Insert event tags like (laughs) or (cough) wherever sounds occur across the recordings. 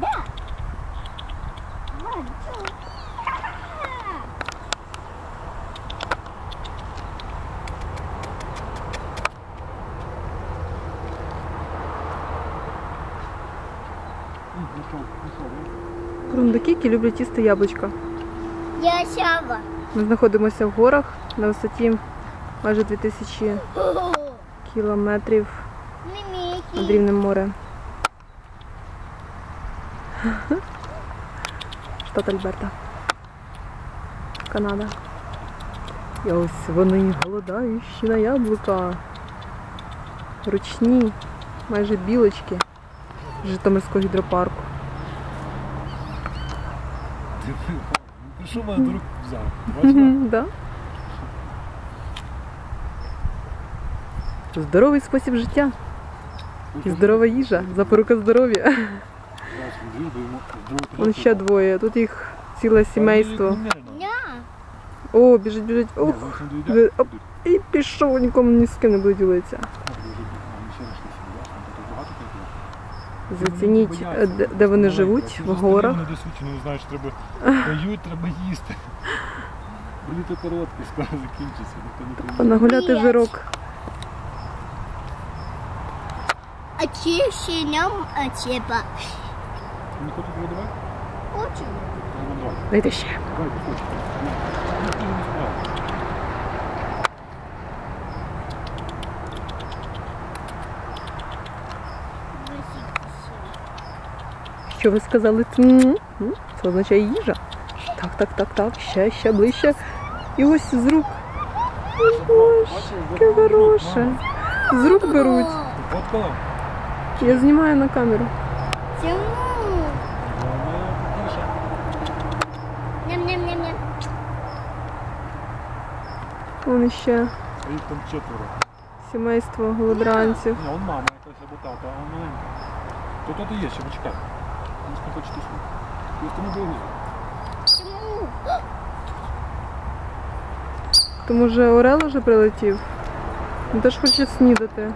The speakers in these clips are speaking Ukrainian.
Да. One, two. М, Пішов, пішов. Рундуки, які люблять їсти яблучка. Я сява. Ми знаходимося в горах на висоті майже 2000 кілометрів над рівнем моря. Штат Альберта. Канада. І ось вони голодаючі на яблука. Ручні, майже білочки Житомирського гідропарку. Ти Прийшов мене до взяв. Бачила? (laughs) Здоровий спосіб життя і здорова їжа, запорука здоров'я. Вон ще двоє. Тут їх ціле сімейство. О, біжить, біжить. Оп. і пішов, нікому ні з ким не буде ділитися. Зацініть, е, де, де вони живуть, в горах. Знаєш, треба дають, треба їсти. Літо коротке, скоро закінчиться, ніхто не. Нагуляти Ні. жирок. А чи ще нам а тебе? Не хочуть видавати? Хочу. Дайте ще. Давай, ти хочеш. Що ви сказали? Це означає їжа. Так, так, так, так. Ще, ще ближче. І ось з рук. Яке хороше. З рук беруть. Я знімаю на камеру. Чому? Ням-ням-ням-ням. Вон ще їх там четверо. сімейство голодранців. Ні, он мама якась або тата, а он маленька. То то ти є, ще почекай. Він не хоче тиснути. Я тому дорогу. Чому? То може Орел уже прилетів? Він теж хоче снідати.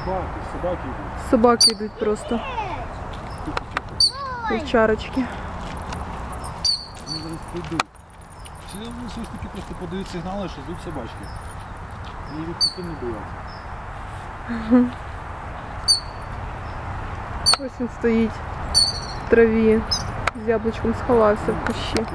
А, собаки, собаки йдуть. Собаки йдуть просто. Тихо, тихо. Вівчарочки. Вони зараз прийдуть. Чи вони щось таки просто подають сигнали, що йдуть собачки. І відпустити не бояться. Ось він стоїть в траві. З яблучком сховався в кущі. Ой,